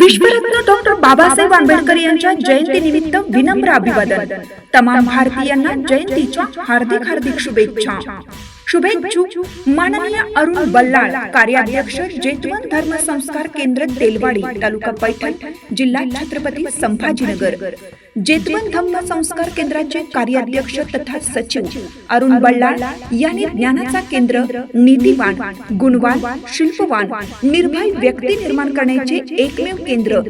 विश्वरत्न doctor Babasaheb Ambedkar यांच्या जयंतीनिमित्त विनम्र अभिवादन. तमाम भारतीयांना जयंतीच्या हार्दिक हार्दिक शुभेच्छा. शुभेच्छुक माननीय अरुण बल्लाळ कार्याध्यक्ष जेतवन धर्म संस्कार केंद्र तेलवाडी तालुका पैठण जिल्हा छत्रपती संभाजीनगर. जेतवन धम्म संस्कार केंद्राचे कार्याध्यक्ष तथा सचिव अरुण बल्लाळ यांनी ज्ञानाचा केंद्र नीतिवान गुणवान शिल्पवान निर्भय व्यक्ती निर्माण करण्याचे एकमेव केंद्र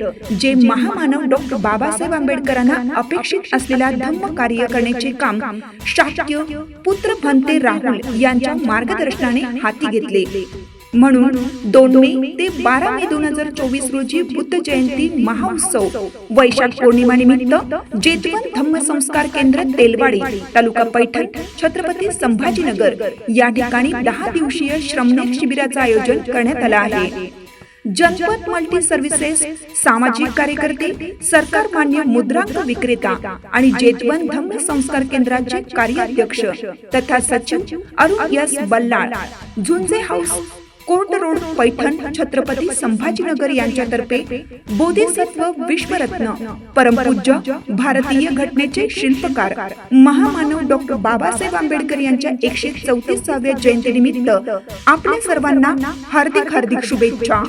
जे महामानव डॉक्टर बाबासाहेब आंबेडकरांना अपेक्षित असलेल्या धम्म कार्य करण्याचे काम शाक्य पुत्र भंते राहुल यांच्या मार्गदर्शनाने हाती घेतले. म्हणून दोन मे ते बारा मे दोन हजार चोवीस रोजी बुद्ध जयंती महाउत्सव वैशाख पौर्णिमा निमित्त जेतवन धम्म संस्कार केंद्र तेलवाडी तालुका पैठण छत्रपती संभाजीनगर. या ठिकाणी दहा दिवसीय श्रमणेक शिबिराचं आयोजन करण्यात आलं आहे. जनपद मल्टी सर्व्हिसेस सामाजिक कार्यकर्ते सरकार मान्य मुद्रांक विक्रेता आणि जेतवन धम्म संस्कार केंद्राचे कार्याध्यक्ष तथा सचिव Arun S Ballal. Zunje house court road Paithan Chhatrapati Sambhajinagar यांच्यातर्फे बोधिसत्व विश्वरत्न परमपूज्य भारतीय घटनेचे शिल्पकार महामानव डॉक्टर बाबासाहेब आंबेडकर यांच्या एकशे चौतीसाव्या जयंतीनिमित्त आपल्या सर्वांना हार्दिक हार्दिक शुभेच्छा.